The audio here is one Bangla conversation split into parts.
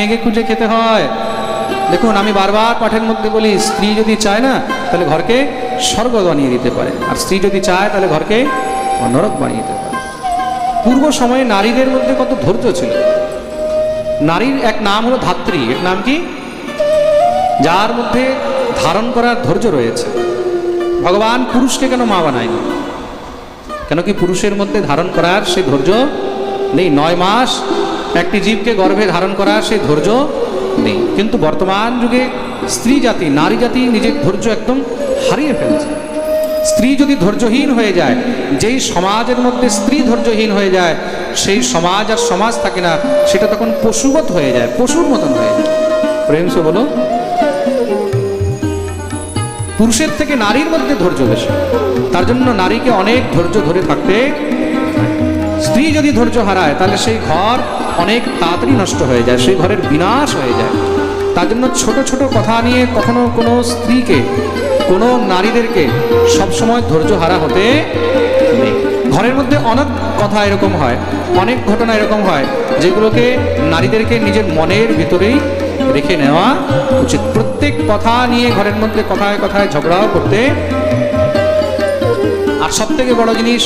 মেঘে খুঁজে খেতে হয়। দেখুন, আমি বারবার পাঠের মধ্যে বলি, স্ত্রী যদি চায় না, তাহলে ঘরকে স্বর্গ বানিয়ে দিতে পারে। আর স্ত্রী যদি চায়, তাহলে ঘরকে নরক বানিয়ে দিতে পারে। পূর্ব সময়ে নারীদের মধ্যে কত ধৈর্য ছিল। নারীর এক নাম হলো ধাত্রী। এর নাম কি? যার মধ্যে ধারণ করার ধৈর্য রয়েছে। ভগবান পুরুষকে কেন মা বানায়নি? কেন কি পুরুষের মধ্যে ধারণ করার সেই ধৈর্য নেই, নয় মাস একটি জীবকে গর্ভে ধারণ করার সেই ধৈর্য নেই। কিন্তু বর্তমান যুগে স্ত্রী জাতি, নারী জাতি নিজের ধৈর্য একদম হারিয়ে ফেলছে। স্ত্রী যদি ধৈর্যহীন হয়ে যায়, যেই সমাজের মধ্যে স্ত্রী ধৈর্যহীন হয়ে যায়, সেই সমাজ আর সমাজ থাকে না, সেটা তখন পশুবত হয়ে যায়, পশুর মতন হয়ে যায়। প্রেমসে বলো, পুরুষের থেকে নারীর মধ্যে ধৈর্য বেশি। তার জন্য নারীকে অনেক ধৈর্য ধরে থাকতে। স্ত্রী যদি ধৈর্য হারায়, তাহলে সেই ঘর অনেক তাড়াতাড়ি নষ্ট হয়ে যায়, সেই ঘরের বিনাশ হয়ে যায়। তার জন্য ছোট ছোট কথা নিয়ে কখনো কোনো স্ত্রীকে, কোনো নারীদেরকে সবসময় ধৈর্য হারা হতে নেই। ঘরের মধ্যে অনেক কথা এরকম হয়, অনেক ঘটনা এরকম হয়, যেগুলোকে নারীদেরকে নিজের মনের ভিতরেই রেখে নেওয়া উচিত। প্রত্যেক কথা নিয়ে ঘরের মধ্যে কথায় কথায় ঝগড়াও করতে আর সব থেকে বড় জিনিস,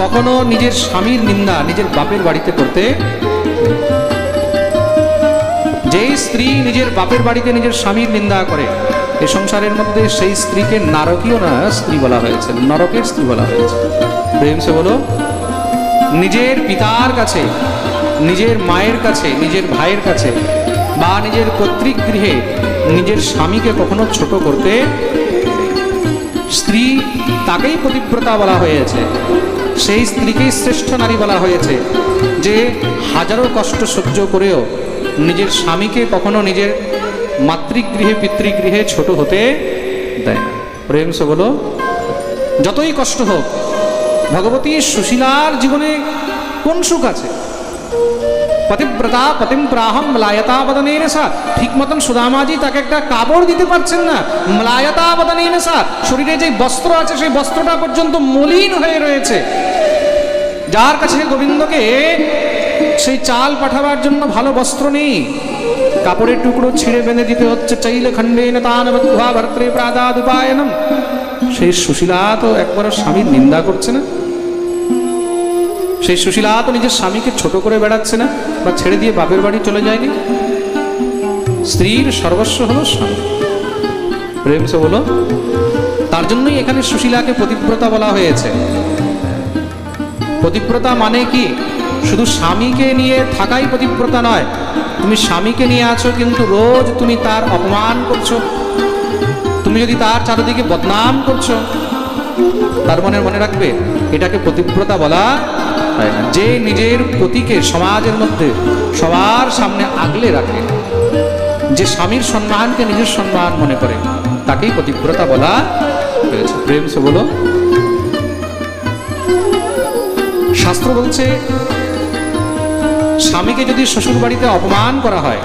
কখনো নিজের স্বামীর নিন্দা নিজের বাপের বাড়িতে করতে। যেই স্ত্রী নিজের বাপের বাড়িতে নিজের স্বামীর নিন্দা করে, এ সংসারের মধ্যে সেই স্ত্রীকে নারকীয় না স্ত্রী বলা হয়েছে, নরকের স্ত্রী বলা হয়েছে। প্রেম সে বলো, নিজের পিতার কাছে, নিজের মায়ের কাছে, নিজের ভাইয়ের কাছে, বা নিজের কর্তৃক গৃহে নিজের স্বামীকে কখনো ছোট করতে স্ত্রী তাকেই পতিব্রতা বলা হয়েছে। সেই স্ত্রীকেই শ্রেষ্ঠ নারী বলা হয়েছে, যে হাজারো কষ্ট সহ্য করেও নিজের স্বামীকে কখনো নিজের মাতৃগৃহে, পিতৃগৃহে ছোট হতে দেয় না। প্রেম সে বলো, যতই কষ্ট হোক, ভগবতী সুশীলার জীবনে কোন সুখ আছে? পতিব্রতা পতিম প্রাহম মলায়তা বদনের সা ঠিক মতন সুদামাজি তাকে একটা কাপড় দিতে পারছেন না মলায়তা বদনের সা শরীরে যে বস্ত্র আছে সেই বস্ত্রটা পর্যন্ত মলিন হয়ে রয়েছে। যার কাছে গোবিন্দকে সেই চাল পাঠাবার জন্য ভালো বস্ত্র নেই। কাপড়ের টুকরো ছিঁড়ে বেঁধে দিতে হচ্ছে চাইলে খণ্ডে তান বদ্ধা ভর্ত্রে প্রাদাদ উপায়নম সেই সুশীলা তো একবার স্বামীর নিন্দা করছে না। সেই সুশীলা তো নিজের স্বামীকে ছোট করে বেড়াচ্ছে না বা ছেড়ে দিয়ে বাপের বাড়ি চলে যায়নি? স্ত্রীর সর্বস্ব হলো স্বামী। প্রেম সে বলো তার জন্যই এখানে সুশীলাকে পতিব্রতা বলা হয়েছে। পতিব্রতা মানে কি? শুধু স্বামীকে নিয়ে থাকাই পতিব্রতা নয়, তুমি স্বামীকে নিয়ে আছো কিন্তু রোজ তুমি তার অপমান করছ। তুমি যদি তার চারিদিকে বদনাম করছ, তার মনে মনে রাখবে, এটাকে পতিব্রতা বলা হয় না। যে নিজের পতিকে সমাজের মধ্যে সবার সামনে আগলে রাখে, যে স্বামীর সম্মানকে নিজের সম্মান মনে করে, তাকেই পতিব্রতা বলা হয়েছে। প্রেম সে বলো। শাস্ত্র বলছে, স্বামীকে যদি শ্বশুর বাড়িতে অপমান করা হয়,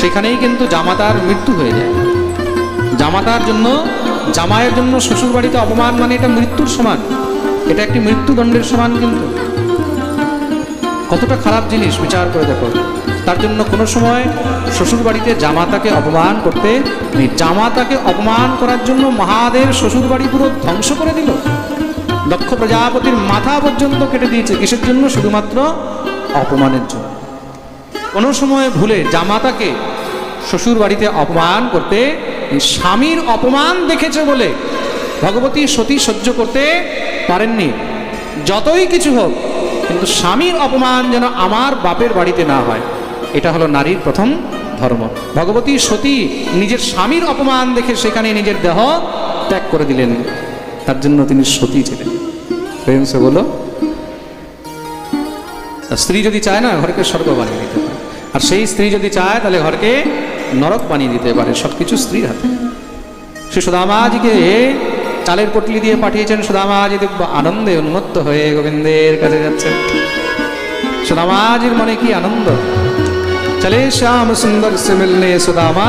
সেখানেই কিন্তু জামাতার মৃত্যু হয়ে যায়। জামাতার জন্য জামায়ের জন্য শ্বশুর বাড়িতে অপমান মানে এটা মৃত্যুর সমান। এটা একটি মৃত্যুদণ্ডের সমান কিন্তু। কতটা খারাপ জিনিস বিচার করে দেখো। তার জন্য কোনো সময় শ্বশুর বাড়িতে জামাতাকে অপমান করতে নেই। জামাতাকে অপমান করার জন্য মহাদেব শ্বশুর বাড়ি পুরো ধ্বংস করে দিল। দক্ষ প্রজাপতির মাথা পর্যন্ত কেটে দিয়েছে। কিসের জন্য? শুধুমাত্র অপমানের জন্য। কোনো সময় ভুলে জামাতাকে শ্বশুর বাড়িতে অপমান করতে স্বামীর অপমান দেখেছে বলে ভগবতী সতী সহ্য করতে পারেননি। যতই কিছু হোক, কিন্তু স্বামীর অপমান যেন আমার বাপের বাড়িতে না হয়, এটা হলো নারীর প্রথম ধর্ম। ভগবতী সতী নিজের স্বামীর অপমান দেখে সেখানে নিজের দেহ ত্যাগ করে দিলেন। তার জন্য তিনি সতী ছিলেন। প্রেম সে স্ত্রী যদি চায় না, ঘরকে স্বর্গ বানিয়ে দিতে পারে। আর সেই স্ত্রী যদি চায়, তাহলে ঘরকে নরক বানিয়ে দিতে পারে। সব কিছু স্ত্রীর হাতে। সে সুদামাজিকে চালের পটলি দিয়ে পাঠিয়েছেন সুদামাজি, দেখব আনন্দে উন্মত্ত হয়ে গোবিন্দের কাছে যাচ্ছেন সুদামাজির মনে কি আনন্দ? চলে শ্যাম সুন্দর সে মিলনে সুদামা।